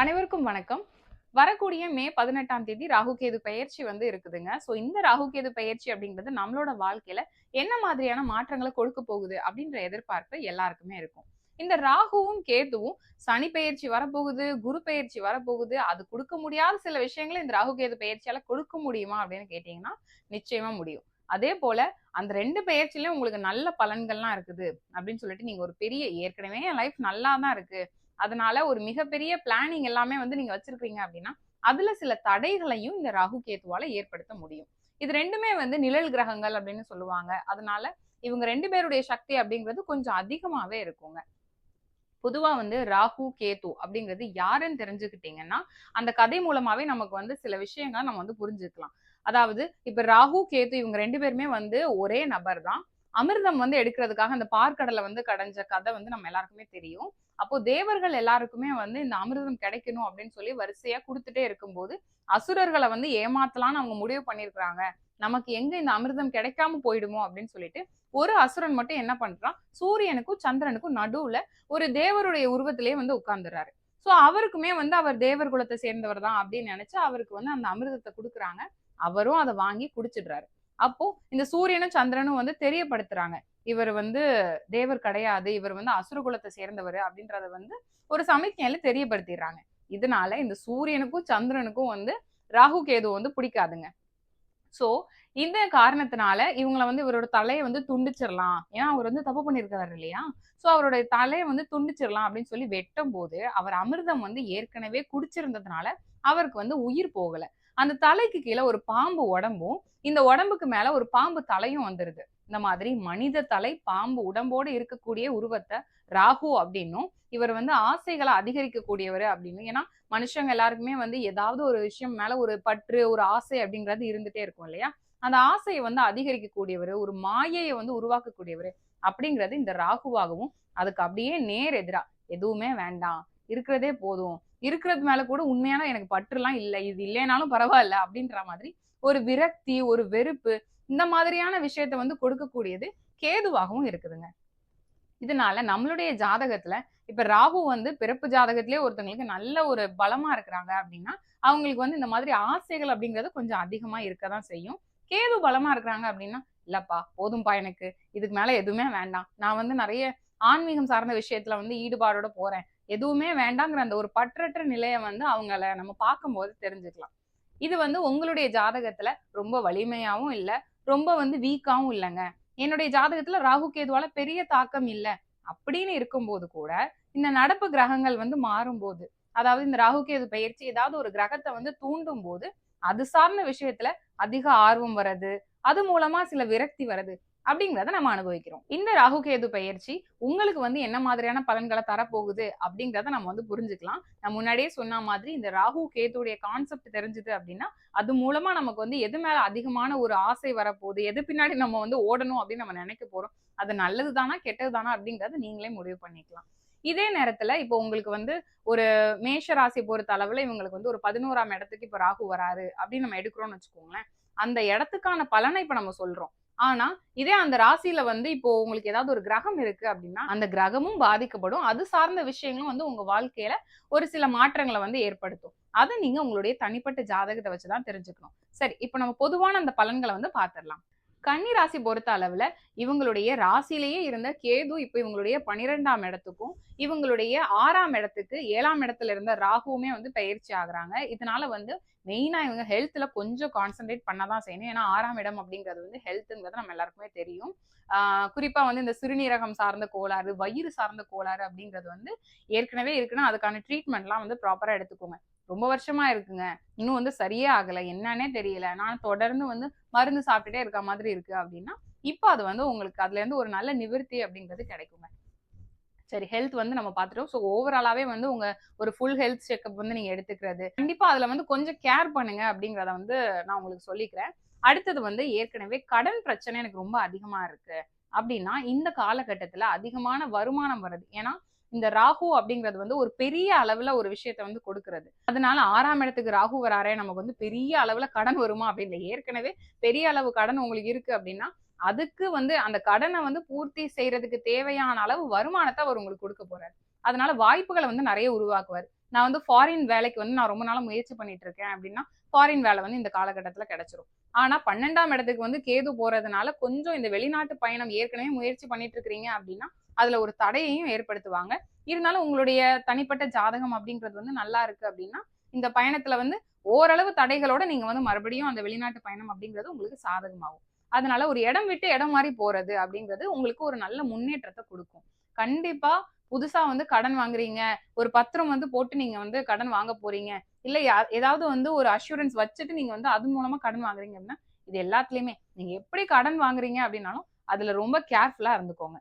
அனைவருக்கும் வணக்கம். வரக்கூடிய மே பதினெட்டாம் தேதி ராகு கேது பயிற்சி வந்து இருக்குதுங்க. ஸோ இந்த ராகு கேது பயிற்சி அப்படிங்கிறது நம்மளோட வாழ்க்கையில என்ன மாதிரியான மாற்றங்களை கொடுக்க போகுது அப்படின்ற எதிர்பார்ப்பு எல்லாருக்குமே இருக்கும். இந்த ராகுவும் கேதுவும் சனி பயிற்சி வரப்போகுது குரு பயிற்சி வரப்போகுது. அது கொடுக்க முடியாத சில விஷயங்களை இந்த ராகு கேது பயிற்சியால கொடுக்க முடியுமா அப்படின்னு கேட்டீங்கன்னா நிச்சயமா முடியும். அதே போல அந்த ரெண்டு பயிற்சியிலும் உங்களுக்கு நல்ல பலன்கள்லாம் இருக்குது அப்படின்னு சொல்லிட்டு நீங்க ஒரு பெரிய ஏற்கனவே என் லைஃப் நல்லா தான் இருக்கு. அதனால ஒரு மிகப்பெரிய பிளானிங் எல்லாமே வந்து நீங்க வச்சிருக்கீங்க அப்படின்னா அதுல சில தடைகளையும் இந்த ராகு கேத்துவால ஏற்படுத்த முடியும். இது ரெண்டுமே வந்து நிழல் கிரகங்கள் அப்படின்னு சொல்லுவாங்க. அதனால இவங்க ரெண்டு பேருடைய சக்தி அப்படிங்கிறது கொஞ்சம் அதிகமாவே இருக்குங்க. பொதுவா வந்து ராகு கேது அப்படிங்கிறது யாருன்னு தெரிஞ்சுக்கிட்டீங்கன்னா அந்த கதை மூலமாவே நமக்கு வந்து சில விஷயங்கள் நம்ம வந்து புரிஞ்சுக்கலாம். அதாவது இப்ப ராகு கேது இவங்க ரெண்டு பேருமே வந்து ஒரே நபர் தான். அமிர்தம் வந்து எடுக்கிறதுக்காக அந்த பார்க்கடலை வந்து கடைஞ்ச கதை வந்து நம்ம எல்லாருக்குமே தெரியும். அப்போ தேவர்கள் எல்லாருக்குமே வந்து இந்த அமிர்தம் கிடைக்கணும் அப்படின்னு சொல்லி வரிசையா கொடுத்துட்டே இருக்கும்போது அசுரர்களை வந்து ஏமாத்தலாம்னு அவங்க முடிவு பண்ணிருக்கிறாங்க நமக்கு எங்க இந்த அமிர்தம் கிடைக்காம போயிடுமோ அப்படின்னு சொல்லிட்டு ஒரு அசுரன் மட்டும் என்ன பண்றான்? சூரியனுக்கும் சந்திரனுக்கும் நடுவுல ஒரு தேவருடைய உருவத்திலேயே வந்து உட்கார்ந்துறாரு. சோ அவருக்குமே வந்து அவர் தேவர் குலத்தை சேர்ந்தவர் தான் அப்படின்னு நினைச்சு அவருக்கு வந்து அந்த அமிர்தத்தை கொடுக்குறாங்க. அவரும் அதை வாங்கி குடிச்சிடுறாரு. அப்போ இந்த சூரியனும் சந்திரனும் வந்து தெரியப்படுத்துறாங்க. இவர் வந்து தேவர் கிடையாது இவர் வந்து அசுர குலத்தை சேர்ந்தவர் அப்படின்றத வந்து ஒரு சமிக்ஞையில தெரியப்படுத்திடுறாங்க. இதனால இந்த சூரியனுக்கும் சந்திரனுக்கும் வந்து ராகு கேது வந்து பிடிக்காதுங்க. சோ இந்த காரணத்தினால இவங்கள வந்து இவரோட தலையை வந்து துண்டிச்சிடலாம் ஏன்னா அவர் வந்து தப்பு பண்ணியிருக்காரு இல்லையா? சோ அவருடைய தலையை வந்து துண்டிச்சிடலாம் அப்படின்னு சொல்லி வெட்டும் போது அவர் அமிர்தம் வந்து ஏற்கனவே குடிச்சிருந்ததுனால அவருக்கு வந்து உயிர் போகல. அந்த தலைக்கு கீழே ஒரு பாம்பு உடம்பும் இந்த உடம்புக்கு மேல ஒரு பாம்பு தலையும் வந்துருது. இந்த மாதிரி மனித தலை பாம்பு உடம்போடு இருக்கக்கூடிய உருவத்தை ராகு அப்படின்னும் இவர் வந்து ஆசைகளை அதிகரிக்கக்கூடியவர் அப்படின்னு. ஏன்னா மனுஷங்க எல்லாருக்குமே வந்து ஏதாவது ஒரு விஷயம் மேல ஒரு பற்று ஒரு ஆசை அப்படிங்கிறது இருந்துட்டே இருக்கும் இல்லையா? அந்த ஆசையை வந்து அதிகரிக்கக்கூடியவர் ஒரு மாயையை வந்து உருவாக்கக்கூடியவர் அப்படிங்கிறது இந்த ராகுவாகவும் அதுக்கு அப்படியே நேர் எதிரா எதுவுமே வேண்டாம் இருக்கிறதே போதும் இருக்கிறது மேல கூட உண்மையான எனக்கு பற்றுலாம் இல்லை இது இல்லைனாலும் பரவாயில்ல அப்படின்ற மாதிரி ஒரு விரக்தி ஒரு வெறுப்பு இந்த மாதிரியான விஷயத்த வந்து கொடுக்கக்கூடியது கேதுவாகவும் இருக்குதுங்க. இதனால நம்மளுடைய ஜாதகத்துல இப்ப ராகு வந்து பிறப்பு ஜாதகத்திலே ஒருத்தவங்களுக்கு நல்ல ஒரு பலமா இருக்கிறாங்க அப்படின்னா அவங்களுக்கு வந்து இந்த மாதிரி ஆசைகள் அப்படிங்கிறது கொஞ்சம் அதிகமா இருக்கதான் செய்யும். கேது பலமா இருக்கிறாங்க அப்படின்னா இல்லப்பா போதும்பா எனக்கு. இதுக்கு மேல எதுவுமே வேண்டாம். நான் வந்து நிறைய ஆன்மீகம் சார்ந்த விஷயத்துல வந்து ஈடுபாடோட போறேன். எதுவுமே வேண்டாங்கிற அந்த ஒரு பற்றற்ற நிலையை வந்து அவங்கள நம்ம பார்க்கும்போது தெரிஞ்சுக்கலாம். இது வந்து உங்களுடைய ஜாதகத்துல ரொம்ப வலிமையாவும் இல்ல ரொம்ப வந்து வீக்காவும் இல்லைங்க. என்னுடைய ஜாதகத்துல ராகு கேதுவால பெரிய தாக்கம் இல்லை. அப்படின்னு இருக்கும்போது கூட இந்த நடப்பு கிரகங்கள் வந்து மாறும்போது அதாவது இந்த ராகுகேது பயிற்சி ஏதாவது ஒரு கிரகத்தை வந்து தூண்டும் போது அது சார்ந்த விஷயத்துல அதிக ஆர்வம் வர்றது அது மூலமா சில விரக்தி வருது அப்படிங்கிறத நம்ம அனுபவிக்கிறோம். இந்த ராகு கேது பயிற்சி உங்களுக்கு வந்து என்ன மாதிரியான பலன்களை தரப்போகுது அப்படிங்கிறத நம்ம வந்து புரிஞ்சுக்கலாம். நான் முன்னாடியே சொன்ன மாதிரி இந்த ராகு கேதுடைய கான்செப்ட் தெரிஞ்சுது அப்படின்னா அது மூலமா நமக்கு வந்து எது மேல அதிகமான ஒரு ஆசை வரப்போகுது எது பின்னாடி நம்ம வந்து ஓடணும் அப்படின்னு நம்ம நினைக்க போறோம். அது நல்லது தானா கெட்டது தானா அப்படிங்கறத நீங்களே முடிவு பண்ணிக்கலாம். இதே நேரத்துல இப்போ உங்களுக்கு வந்து ஒரு மேஷ ராசி பொறுத்த அளவுல இவங்களுக்கு வந்து ஒரு பதினோராம் இடத்துக்கு இப்ப ராகு வராரு அப்படின்னு நம்ம எடுக்கிறோம்னு வச்சுக்கோங்களேன். அந்த இடத்துக்கான பலனை இப்ப நம்ம சொல்றோம். ஆனா இதே அந்த ராசியில வந்து இப்போ உங்களுக்கு ஏதாவது ஒரு கிரகம் இருக்கு அப்படின்னா அந்த கிரகமும் பாதிக்கப்படும். அது சார்ந்த விஷயங்களும் வந்து உங்க வாழ்க்கையில ஒரு சில மாற்றங்களை வந்து ஏற்படுத்தும். அதை நீங்க உங்களுடைய தனிப்பட்ட ஜாதகத்தை வச்சுதான் தெரிஞ்சுக்கணும். சரி இப்போ நம்ம பொதுவான அந்த பலன்களை வந்து பாத்திரலாம் கன்னி ராசி பொறுத்த அளவுல இவங்களுடைய ராசியிலேயே இருந்த கேது இப்போ இவங்களுடைய பனிரெண்டாம் இடத்துக்கும் இவங்களுடைய ஆறாம் இடத்துக்கு ஏழாம் இடத்துல இருந்த ராகுவுமே வந்து பயிற்சி ஆகுறாங்க. இதனால வந்து மெயினா இவங்க ஹெல்த்ல கொஞ்சம் கான்சென்ட்ரேட் பண்ணதான் செய்யணும். ஏன்னா ஆறாம் இடம் அப்படிங்கிறது வந்து ஹெல்த்ங்கிறது நம்ம எல்லாருக்குமே தெரியும். ஆஹ் குறிப்பா வந்து இந்த சிறுநீரகம் சார்ந்த கோளாறு வயிறு சார்ந்த கோளாறு அப்படிங்கிறது வந்து ஏற்கனவே இருக்குன்னா அதுக்கான ட்ரீட்மெண்ட்லாம் வந்து ப்ராப்பரா எடுத்துக்கோங்க. ரொம்ப வருஷமா இருக்குங்க. இன்னும் வந்து சரியே ஆகல. என்னன்னே தெரியல. நான் தொடர்ந்து வந்து மருந்து சாப்பிட்டுட்டே இருக்க மாதிரி இருக்கு அப்படின்னா இப்போ அது வந்து உங்களுக்கு அதுல இருந்து ஒரு நல்ல நிவர்த்தி அப்படிங்கிறது கிடைக்குங்க. சரி ஹெல்த் வந்து நம்ம பார்த்துட்டோம். ஸோ ஓவராலாவே வந்து உங்க ஒரு ஃபுல் ஹெல்த் செக்அப் வந்து நீங்க எடுத்துக்கிறது. கண்டிப்பா அதுல வந்து கொஞ்சம் கேர் பண்ணுங்க அப்படிங்கிறத வந்து நான் உங்களுக்கு சொல்லிக்கிறேன். அடுத்தது வந்து ஏற்கனவே கடன் பிரச்சனை எனக்கு ரொம்ப அதிகமா இருக்கு. அப்படின்னா இந்த காலகட்டத்துல அதிகமான வருமானம் வருது ஏன்னா இந்த ராகு அப்படிங்கிறது வந்து ஒரு பெரிய அளவுல ஒரு விஷயத்த வந்து கொடுக்கறது. அதனால ஆறாம் இடத்துக்கு ராகு வராரே நமக்கு வந்து பெரிய அளவுல கடன் வருமா அப்படின்னு ஏற்கனவே பெரிய அளவு கடன் உங்களுக்கு இருக்கு அப்படின்னா அதுக்கு வந்து அந்த கடனை வந்து பூர்த்தி செய்யறதுக்கு தேவையான அளவு வருமானத்தை அவர் உங்களுக்கு கொடுக்க போறாரு. அதனால வாய்ப்புகளை வந்து நிறைய உருவாக்குவார். நான் வந்து ஃபாரின் வேலைக்கு வந்து நான் ரொம்ப நாள் முயற்சி பண்ணிட்டு இருக்கேன் அப்படின்னா ஃபாரின் வேலை வந்து இந்த காலகட்டத்துல கிடைச்சிரும். ஆனா பன்னெண்டாம் இடத்துக்கு வந்து கேது போறதுனால கொஞ்சம் இந்த வெளிநாட்டு பயணம் ஏற்கனவே முயற்சி பண்ணிட்டு இருக்கிறீங்க அப்படின்னா அதுல ஒரு தடையையும் ஏற்படுத்துவாங்க. இருந்தாலும் உங்களுடைய தனிப்பட்ட ஜாதகம் அப்படிங்கிறது வந்து நல்லா இருக்கு அப்படின்னா இந்த பயணத்துல வந்து ஓரளவு தடைகளோட நீங்க வந்து மறுபடியும் அந்த வெளிநாட்டு பயணம் அப்படிங்கிறது உங்களுக்கு சாதகமாகும். அதனால ஒரு இடம் விட்டு இடம் மாதிரி போறது அப்படிங்கிறது உங்களுக்கு ஒரு நல்ல முன்னேற்றத்தை கொடுக்கும். கண்டிப்பா புதுசா வந்து கடன் வாங்குறீங்க ஒரு பத்திரம் வந்து போட்டு நீங்க வந்து கடன் வாங்க போறீங்க இல்ல ஏதாவது வந்து ஒரு அஷூரன்ஸ் வச்சுட்டு நீங்க வந்து அது மூலமா கடன் வாங்குறீங்க அப்படின்னா இது எல்லாத்துலயுமே. நீங்க எப்படி கடன் வாங்குறீங்க அப்படின்னாலும் அதுல ரொம்ப கேர்ஃபுல்லா இருந்துக்கோங்க.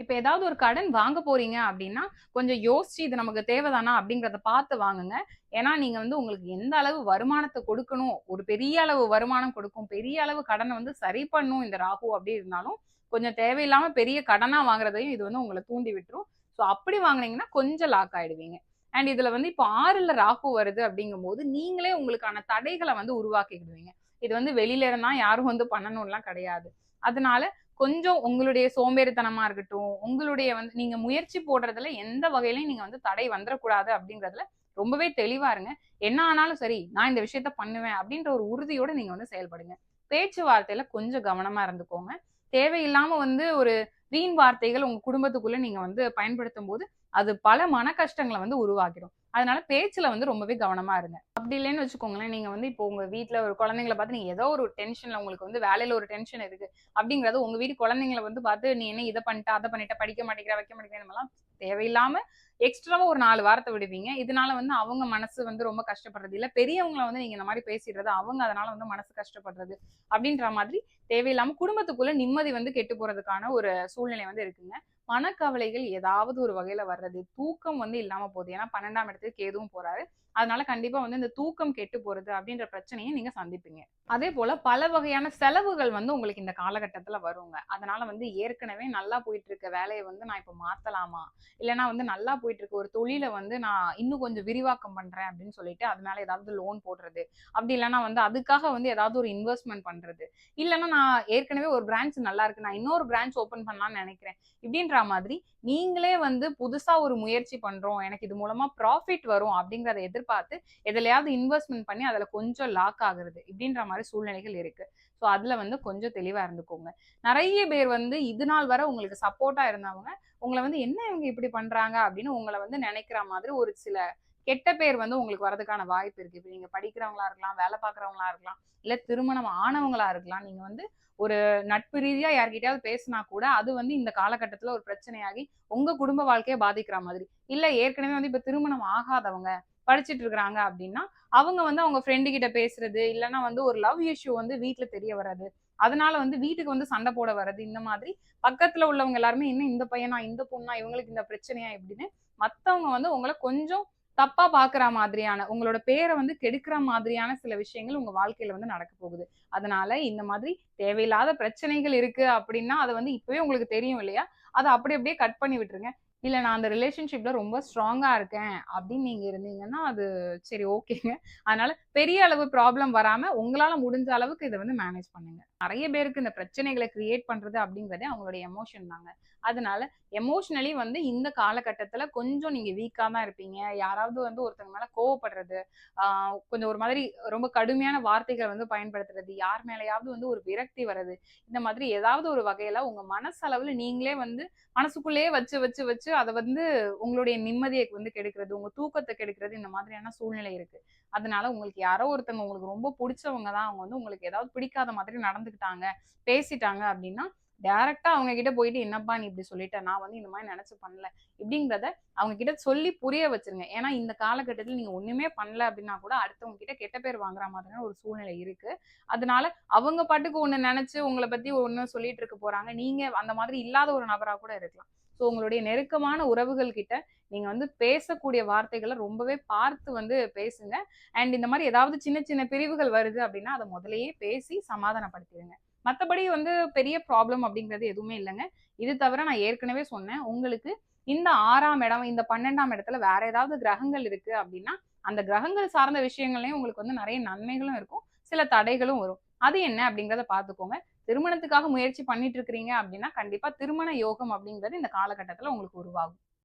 இப்போ ஏதாவது ஒரு கடன் வாங்க போறீங்க அப்படின்னா கொஞ்சம் யோசிச்சு இது நமக்கு தேவைதானா அப்படிங்கிறத பார்த்து வாங்குங்க. ஏன்னா நீங்க வந்து உங்களுக்கு எந்த அளவு வருமானத்தை கொடுக்கணும்? ஒரு பெரிய அளவு வருமானம் கொடுக்கும். பெரிய அளவு கடனை வந்து சரி பண்ணும் இந்த ராகு அப்படி இருந்தாலும் கொஞ்சம் தேவையில்லாம பெரிய கடனா வாங்குறதையும் இது வந்து உங்களை தூண்டி விட்டுரும். ஸோ அப்படி வாங்குனீங்கன்னா கொஞ்சம் லாக் ஆயிடுவீங்க. அண்ட் இதுல வந்து இப்போ ஆறுல ராகு வருது அப்படிங்கும்போது நீங்களே உங்களுக்கான தடைகளை வந்து உருவாக்கிடுவீங்க இது வந்து வெளியில இருந்தா யாரும் வந்து பண்ணணும்லாம் கிடையாது. அதனால கொஞ்சம் உங்களுடைய சோம்பேறித்தனமா இருக்கட்டும் உங்களுடைய வந்து நீங்க முயற்சி போடுறதுல எந்த வகையிலையும் நீங்க வந்து தடை வந்துடக்கூடாது அப்படிங்கறதுல ரொம்பவே தெளிவா இருங்க. என்ன ஆனாலும் சரி நான் இந்த விஷயத்த பண்ணுவேன் அப்படின்ற ஒரு உறுதியோட நீங்க வந்து செயல்படுங்க. பேச்சுவார்த்தையில கொஞ்சம் கவனமா இருந்துக்கோங்க. தேவையில்லாம வந்து ஒரு வீண் வார்த்தைகள் உங்க குடும்பத்துக்குள்ள நீங்க வந்து பயன்படுத்தும் போது அது பல மன கஷ்டங்களை வந்து உருவாக்கிடும். அதனால பேச்சுல வந்து ரொம்பவே கவனமா இருங்க. அப்படி இல்லைன்னு வச்சுக்கோங்களேன். நீங்க வந்து இப்போ உங்க வீட்டில் ஒரு குழந்தைங்களை பார்த்து நீங்க ஏதோ ஒரு டென்ஷன்ல உங்களுக்கு வந்து வேலையில ஒரு டென்ஷன் இருக்கு அப்படிங்கறது உங்க வீட்டு குழந்தைங்களை வந்து பார்த்து நீ என்ன இதை பண்ணிட்ட அதை பண்ணிட்ட படிக்க மாட்டேங்கிற வைக்க மாட்டேங்கிற இந்த தேவையில்லாம எக்ஸ்ட்ராவா ஒரு நாலு வாரத்தை விடுவீங்க. இதனால வந்து அவங்க மனசு வந்து ரொம்ப கஷ்டப்படுறது இல்ல பெரியவங்களை வந்து நீங்க இந்த மாதிரி பேசிடுறது அவங்க அதனால வந்து மனசு கஷ்டப்படுறது அப்படின்ற மாதிரி தேவையில்லாம குடும்பத்துக்குள்ள நிம்மதி வந்து கெட்டு போறதுக்கான ஒரு சூழ்நிலை வந்து இருக்குங்க. மனக்கவலைகள் ஏதாவது ஒரு வகையில வர்றது தூக்கம் வந்து இல்லாம போகுது. ஏன்னா பன்னெண்டாம் இடத்துக்கு கேதுவும் போறாரு. அதனால கண்டிப்பா வந்து இந்த தூக்கம் கெட்டு போறது அப்படின்ற பிரச்சனையை நீங்க சந்திப்பீங்க. அதே போல பல வகையான செலவுகள் வந்து உங்களுக்கு இந்த காலகட்டத்துல வருங்க. அதனால வந்து ஏற்கனவே நல்லா போயிட்டு இருக்க வேலையை வந்து நான் இப்ப மாத்தலாமா? இல்லைன்னா வந்து நல்லா போயிட்டு இருக்க ஒரு தொழிலை வந்து நான் இன்னும் கொஞ்சம் விரிவாக்கம் பண்றேன் அப்படின்னு சொல்லிட்டு அது மேல ஏதாவது லோன் போடுறது. அப்படி இல்லைன்னா வந்து அதுக்காக வந்து ஏதாவது ஒரு இன்வெஸ்ட்மெண்ட் பண்றது. இல்லைன்னா நான் ஏற்கனவே ஒரு பிரான்ச் நல்லா இருக்கு நான் இன்னொரு பிரான்ச் ஓப்பன் பண்ணலாம்னு நினைக்கிறேன். இப்படின்ற மாதிரி நீங்களே வந்து புதுசா ஒரு முயற்சி பண்றோம் எனக்கு இது மூலமா ப்ராஃபிட் வரும் அப்படிங்கறத எதிர்பார்த்து எதுலையாவது இன்வெஸ்ட்மெண்ட் பண்ணி அதுல கொஞ்சம் லாக் ஆகுறது இப்படின்ற மாதிரி சூழ்நிலைகள் இருக்கு. ஸோ அதுல வந்து கொஞ்சம் தெளிவா இருந்துக்கோங்க. நிறைய பேர் வந்து இது நாள் வரை உங்களுக்கு சப்போர்ட்டா இருந்தவங்க உங்களை வந்து என்ன இவங்க இப்படி பண்றாங்க அப்படின்னு உங்களை வந்து நினைக்கிற மாதிரி ஒரு சில கெட்ட பேர் வந்து உங்களுக்கு வரதுக்கான வாய்ப்பு இருக்கு. இப்போ நீங்க படிக்கிறவங்களா இருக்கலாம் வேலை பார்க்குறவங்களா இருக்கலாம் இல்ல திருமணம் ஆனவங்களா இருக்கலாம் நீங்க வந்து ஒரு நட்பு ரீதியா யார்கிட்டயாவது பேசினா கூட அது வந்து இந்த காலகட்டத்துல ஒரு பிரச்சனையாகி உங்க குடும்ப வாழ்க்கையை பாதிக்கிற மாதிரி. இல்ல ஏற்கனவே வந்து இப்ப திருமணம் ஆகாதவங்க படிச்சிட்டு இருக்கிறாங்க அப்படின்னா அவங்க வந்து அவங்க ஃப்ரெண்டு கிட்ட பேசுறது இல்லைன்னா வந்து ஒரு லவ் இஷ்யூ வந்து வீட்டுல தெரிய வராது. அதனால வந்து வீட்டுக்கு வந்து சண்டை போட வர்றது இந்த மாதிரி பக்கத்துல உள்ளவங்க எல்லாருமே இன்னும் இந்த பையனா இந்த பொண்ணா இவங்களுக்கு இந்த பிரச்சனையா? எப்படின்னு மத்தவங்க வந்து உங்களை கொஞ்சம் தப்பா பாக்குற மாதிரியான உங்களோட பேரை வந்து கெடுக்கிற மாதிரியான சில விஷயங்கள் உங்க வாழ்க்கையில வந்து நடக்க போகுது. அதனால இந்த மாதிரி தேவையில்லாத பிரச்சனைகள் இருக்கு அப்படின்னா அதை வந்து இப்பவே உங்களுக்கு தெரியும் இல்லையா? அதை அப்படி அப்படியே கட் பண்ணி விட்டுருங்க. இல்லை நான் அந்த ரிலேஷன்ஷிப்பில் ரொம்ப ஸ்ட்ராங்காக இருக்கேன் அப்படின்னு நீங்கள் இருந்தீங்கன்னா அது சரி ஓகேங்க அதனால் பெரிய அளவு ப்ராப்ளம் வராமல் உங்களால் முடிஞ்ச அளவுக்கு இதை வந்து மேனேஜ் பண்ணுங்கள் நிறைய பேருக்கு இந்த பிரச்சனைகளை கிரியேட் பண்றது அப்படிங்கறதே அவங்களுடைய எமோஷன் தாங்க. அதனால எமோஷனலி வந்து இந்த காலகட்டத்துல கொஞ்சம் நீங்க வீக்கா தான் இருப்பீங்க. யாராவது வந்து ஒருத்தங்க மேல கோவப்படுறது ஆஹ் கொஞ்சம் ஒரு மாதிரி ரொம்ப கடுமையான வார்த்தைகளை வந்து பயன்படுத்துறது யார் மேலயாவது வந்து ஒரு விரக்தி வர்றது இந்த மாதிரி ஏதாவது ஒரு வகையில உங்க மனசளவுல நீங்களே வந்து மனசுக்குள்ளேயே வச்சு வச்சு வச்சு அதை வந்து உங்களுடைய நிம்மதியை வந்து கெடுக்கிறது உங்க தூக்கத்தை கெடுக்கிறது இந்த மாதிரியான சூழ்நிலை இருக்கு. அதனால உங்களுக்கு யாரோ ஒருத்தவங்க உங்களுக்கு ரொம்ப பிடிச்சவங்க தான். அவங்க வந்து உங்களுக்கு ஏதாவது பிடிக்காத மாதிரி நடந்துக்கிட்டாங்க பேசிட்டாங்க அப்படின்னா டேரெக்டா அவங்க கிட்ட போயிட்டு என்னப்பா நீ இப்படி சொல்லிட்ட? நான் வந்து இந்த மாதிரி நினைச்சு பண்ணல. இப்படிங்கிறத அவங்க கிட்ட சொல்லி புரிய வச்சிருங்க. ஏன்னா இந்த காலகட்டத்தில் நீங்க ஒண்ணுமே பண்ணல அப்படின்னா கூட அடுத்தவங்க கிட்ட கெட்ட பேர் வாங்குற மாதிரியான ஒரு சூழ்நிலை இருக்கு. அதனால அவங்க பாட்டுக்கு ஒண்ணு நினைச்சு உங்களை பத்தி ஒண்ணு சொல்லிட்டு இருக்க போறாங்க. நீங்க அந்த மாதிரி இல்லாத ஒரு நபரா கூட இருக்கலாம். ஸோ உங்களுடைய நெருக்கமான உறவுகள் கிட்ட நீங்க வந்து பேசக்கூடிய வார்த்தைகளை ரொம்பவே பார்த்து வந்து பேசுங்க. அண்ட் இந்த மாதிரி ஏதாவது சின்ன சின்ன பிரிவுகள் வருது அப்படின்னா அதை முதலையே பேசி சமாதானப்படுத்திடுங்க. மற்றபடி வந்து பெரிய ப்ராப்ளம் அப்படிங்கிறது எதுவுமே இல்லைங்க. இது தவிர நான் ஏற்கனவே சொன்னேன் உங்களுக்கு இந்த ஆறாம் இடம் இந்த பன்னெண்டாம் இடத்துல வேற ஏதாவது கிரகங்கள் இருக்கு அப்படின்னா அந்த கிரகங்கள் சார்ந்த விஷயங்கள்லயும் உங்களுக்கு வந்து நிறைய நன்மைகளும் இருக்கும் சில தடைகளும் வரும். அது என்ன அப்படிங்கிறத பார்த்துக்கோங்க. திருமணத்துக்காக முயற்சி பண்ணிட்டு இருக்கிறீங்க அப்படின்னா கண்டிப்பா திருமண யோகம் அப்படிங்கிறது இந்த காலகட்டத்துல உங்களுக்கு உருவாகும்.